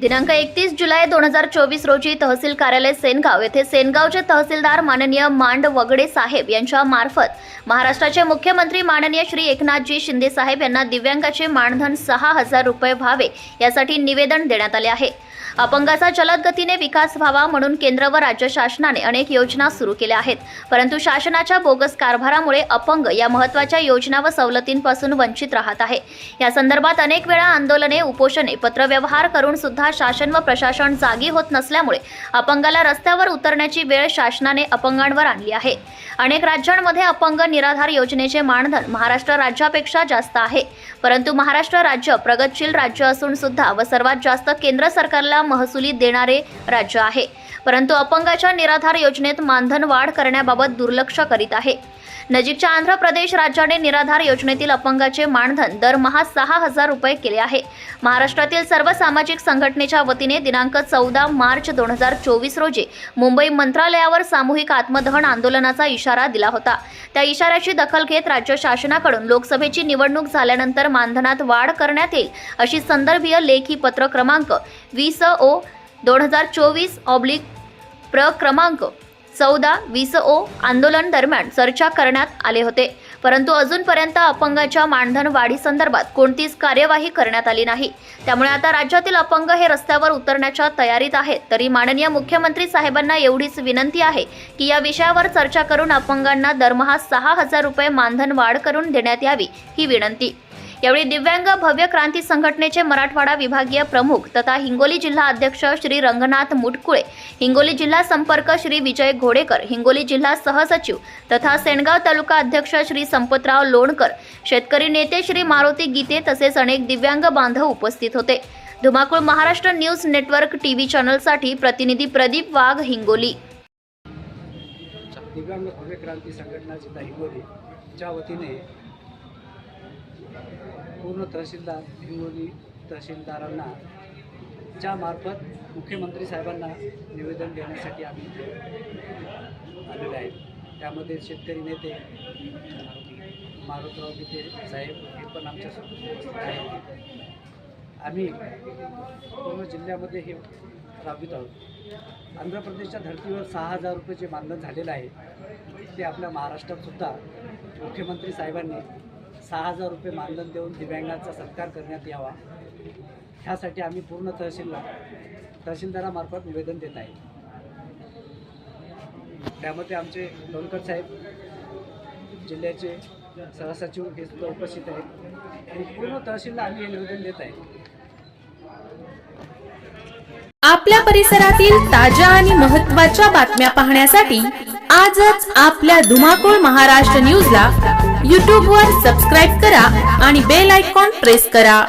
दिनांक एकतीस जुलै दोन हजार चोवीस रोजी तहसील कार्यालय सेनगाव येथे सेनगावचे तहसीलदार माननीय मांड वगडे साहेब यांच्या मार्फत महाराष्ट्राचे मुख्यमंत्री माननीय श्री एकनाथजी शिंदे साहेब यांना दिव्यांगाचे मानधन सहा हजार रुपये व्हावे यासाठी निवेदन देण्यात आले आहे. अपंगाचा जलद गतीने विकास व्हावा म्हणून केंद्र व राज्य शासनाने अनेक योजना सुरू केल्या आहेत. परंतु शासनाच्या बोगस कारभारामुळे अपंग या महत्त्वाच्या योजना व सवलतींपासून वंचित राहत आहे. या संदर्भात अनेक वेळा आंदोलने उपोषणे पत्रव्यवहार करून सुद्धा शासन व प्रशासन जागी होत नसल्यामुळे अपंगाला रस्त्यावर उतरण्याची वेळ शासनाने अपंगांवर आणली आहे. अनेक राज्यांमध्ये अपंग निराधार योजनेचे मानधन महाराष्ट्र राज्यापेक्षा जास्त आहे. परंतु महाराष्ट्र राज्य प्रगतशील राज्य असून सुद्धा व सर्वात जास्त केंद्र सरकारला महसुली देणारे राज्य आहे. परंतु अपंगाच्या निराधार योजनेत मानधन वाढ करण्याबाबत दुर्लक्ष करीत आहे. नजीकच्या आंध्र प्रदेश राज्याने निराधार योजनेतील अपंगाचे मानधन दरमहा सहा हजार रुपये केले आहे. महाराष्ट्रातील सर्व सामाजिक संघटनेच्या वतीने दिनांक चौदा मार्च दोन हजार चोवीस रोजी मुंबई मंत्रालयावर सामूहिक आत्मदहन आंदोलनाचा इशारा दिला होता. त्या इशाऱ्याची दखल घेत राज्य शासनाकडून लोकसभेची निवडणूक झाल्यानंतर मानधनात वाढ करण्यात येईल अशी संदर्भीय लेखी पत्र क्रमांक वीस ओ दोन हजार चोवीस ऑब्लिक प्र क्रमांक चौदा वीस ओ आंदोलन दरम्यान चर्चा करण्यात आले होते. परंतु अजूनपर्यंत अपंगाच्या मानधन वाढीसंदर्भात कोणतीच कार्यवाही करण्यात आली नाही. त्यामुळे आता राज्यातील अपंग हे रस्त्यावर उतरण्याच्या तयारीत आहेत. तरी माननीय मुख्यमंत्री साहेबांना एवढीच विनंती आहे की या विषयावर चर्चा करून अपंगांना दरमहा सहा हजार रुपये मानधन वाढ करून देण्यात यावी ही विनंती. यावेळी दिव्यांग भव्य क्रांती संघटनेचे मराठवाडा विभागीय प्रमुख तथा हिंगोली जिल्हा अध्यक्ष श्री रंगनाथ मुटकुळे हिंगोली जिल्हा संपर्क श्री विजय घोडेकर हिंगोली जिल्हा सहसचिव तथा सेनगाव तालुका अध्यक्ष श्री संपतराव लोणकर शेतकरी नेते श्री मारुती गीते तसेच अनेक दिव्यांग बांधव उपस्थित होते. धुमाकूळ Maharashtra news network T V चॅनलसाठी प्रतिनिधी प्रदीप वाघ हिंगोली. दिव्यांग भव्य क्रांती संघटना जिल्हा हिंगोली च्या वतीने पूर्ण तहसीलदार हिंगोली तहसीलदारांना च्या मार्फत मुख्यमंत्री साहेबांना निवेदन देण्यासाठी आम्ही आलेले आहेत त्यामध्ये शेतकरी नेते मारुतराव गीते साहेब हे पण आमच्यासोबत आहेत. आम्ही पूर्ण जिल्ह्यामध्ये हे राबवित आहोत. आंध्र प्रदेशच्या धर्तीवर सहा हजार रुपये जे मानधन झालेलं आहे. ते आपल्या महाराष्ट्रातसुद्धा मुख्यमंत्री साहेबांनी सहा हजार रुपये मानधन देऊन दिव्यांगांचा सत्कार करण्यात यावा. ह्यासाठी आम्ही पूर्ण तहसीलला तहसीलदारामार्फत निवेदन देत आहे. त्यामध्ये आमचे लोणकर साहेब जिल्ह्याचे सहसचिव हे सुद्धा उपस्थित आहेत. आणि पूर्ण तहसीलला आम्ही हे निवेदन देत आहे. आपल्या परिसरातील ताज्या आणि महत्त्वाच्या बातम्या पाहण्यासाठी आजच आपल्या धुमाकूळ महाराष्ट्र न्यूजला यूट्यूबवर सबस्क्राईब करा आणि बेल आयकॉन प्रेस करा.